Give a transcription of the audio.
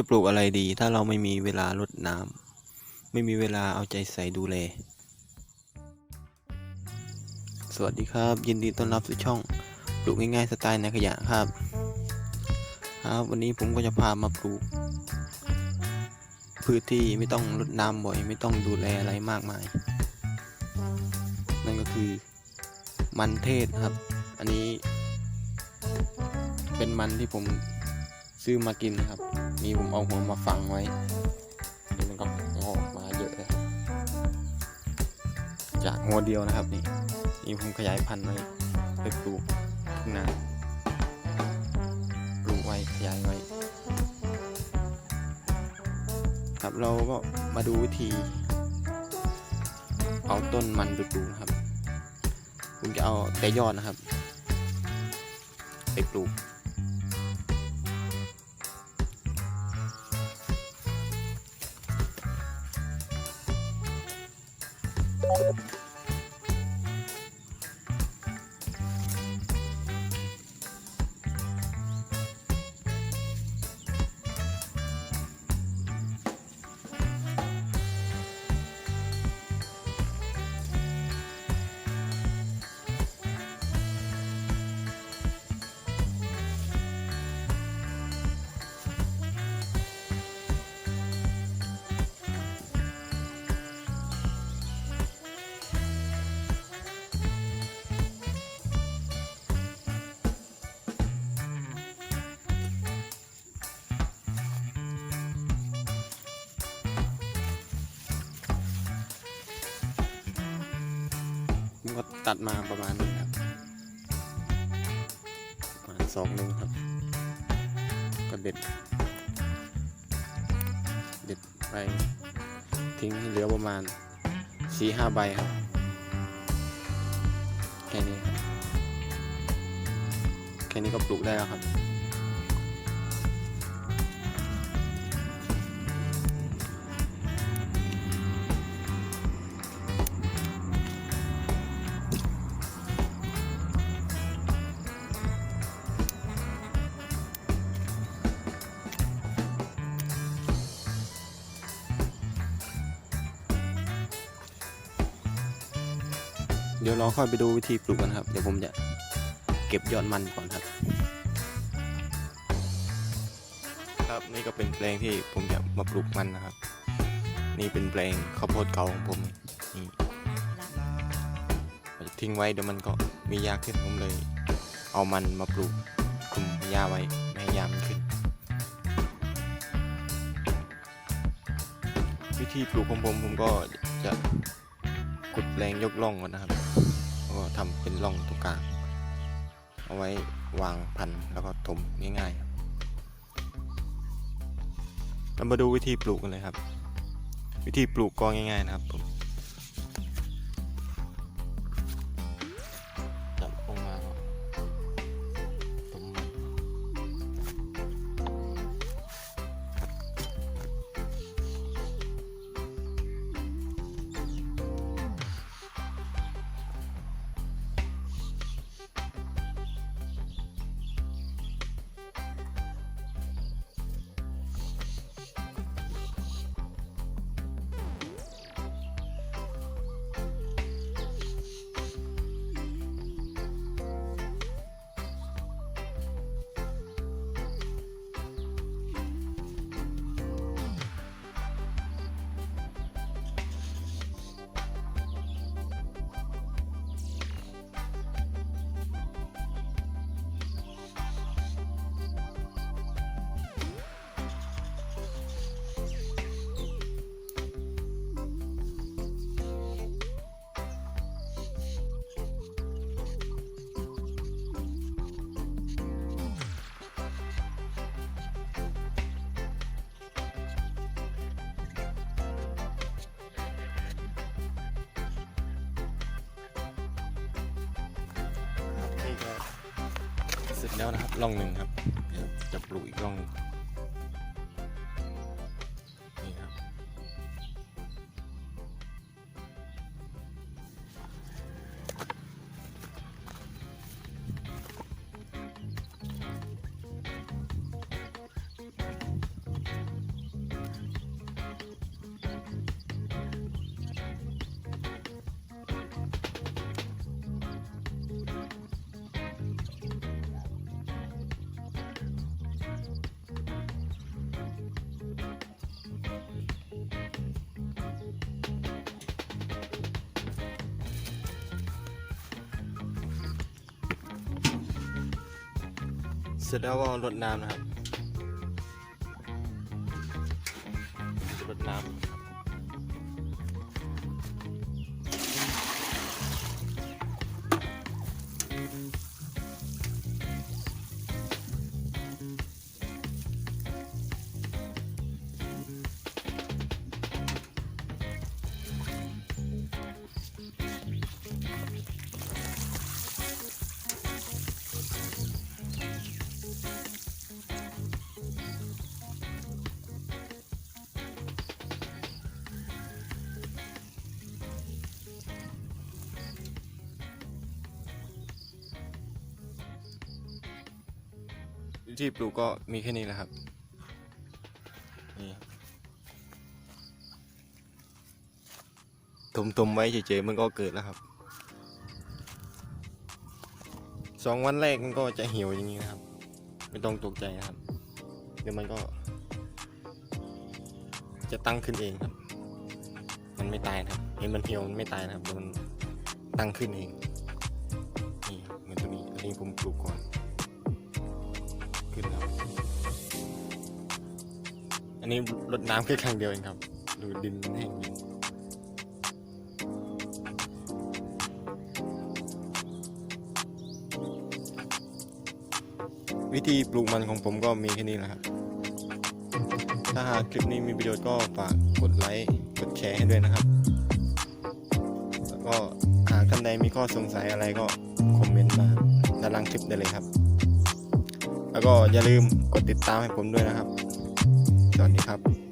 จะปลูกอะไรดี ถ้าเราไม่มีเวลารดน้ำไม่มีเวลาเอาใจใส่ดูแล สวัสดีครับ ยินดีต้อนรับสู่ช่อง ปลูกง่ายๆสไตล์ในขยะครับ ครับวันนี้ผมก็จะพามาปลูก พืชที่ไม่ต้องรดน้ำบ่อย ไม่ต้องดูแลอะไรมากมาย นั่นก็คือมันเทศครับ อันนี้ เป็นมันที่ผม ซื้อมากินนะครับ นี่ผมเอาหัวมาฝังไว้นี่มันก็งอกมาเยอะเลยครับจากหัวเดียวนะครับนี่นี่ผมขยายพันธุ์ไว้ไปปลูกทุ่งนาปลูกไว้ขยายไว้ ครับเราก็มาดูวิธี เอาต้นมันไปปลูกครับผมจะเอาแต่ยอดนะครับ ไปปลูก ตัดมาประมาณนี้ครับประมาณสองหนึ่งครับก็เด็ด เด็ดไปทิ้งให้เหลือประมาณสี่ห้าใบครับแค่นี้ครับแค่นี้ก็ปลูกได้แล้วครับ ดี๋ยวเราค่อยไปดูวิธีปลูกกันครับ เดี๋ยวผมจะเก็บยอดมันก่อนครับ ครับนี่ก็เป็นแปลงที่ผมจะมาปลูกมันนะครับ นี่เป็นแปลงข้าวโพดเก่าของผมนี่ทิ้งไว้เดี๋ยวมันก็มีหญ้าขึ้นผมเลย เอามันมาปลูกคลุมหญ้าไว้ไม่ให้หญ้ามันขึ้น วิธีปลูกของผมผมก็จะขุดแปลงยกล่องก่อนนะครับ ก็ทำเป็นร่องตรงกลาง เอาไว้วางพันแล้วก็ถมง่ายๆเรามาดูวิธีปลูกกันเลยครับ วิธีปลูกก็ง่าย ๆ นะครับผม แล้วนะครับร่องหนึ่งครับจะปลูกอีกร่อง เสร็จแล้วก็รดน้ำนะครับรดน้ำ ที่ปลูกก็มีแค่นี้แหละครับนี่ตุ่มๆไว้เฉยๆมันก็เกิดแล้วครับสองวันแรกมันก็จะเหี่ยวอย่างนี้นะครับ ไม่ต้องตกใจนะครับ เดี๋ยวมันก็ จะตั้งขึ้นเองครับ มันไม่ตายนะครับเห็นมันเหี่ยวมันไม่ตายนะครับเดี๋ยวมันตั้งขึ้นเองนี่ครับเหมือนตัวนี้อันนี้ผมปลูกก่อนขึ้น นนี้รดน้ำแค่ครั้งเดียวเองครับ ดูดินแห้งอยู่วิธีปลูกมันของผมก็มีแค่นี้แหละครับ ถ้าหากคลิปนี้มีประโยชน์ก็ฝากกดไลค์ กดแชร์ให้ด้วยนะครับ แล้วก็หากท่านใดมีข้อสงสัยอะไรก็คอมเมนต์มาด้านล่างคลิปได้เลยครับ แล้วก็อย่าลืมกดติดตามให้ผมด้วยนะครับ ตอนนี้ครับ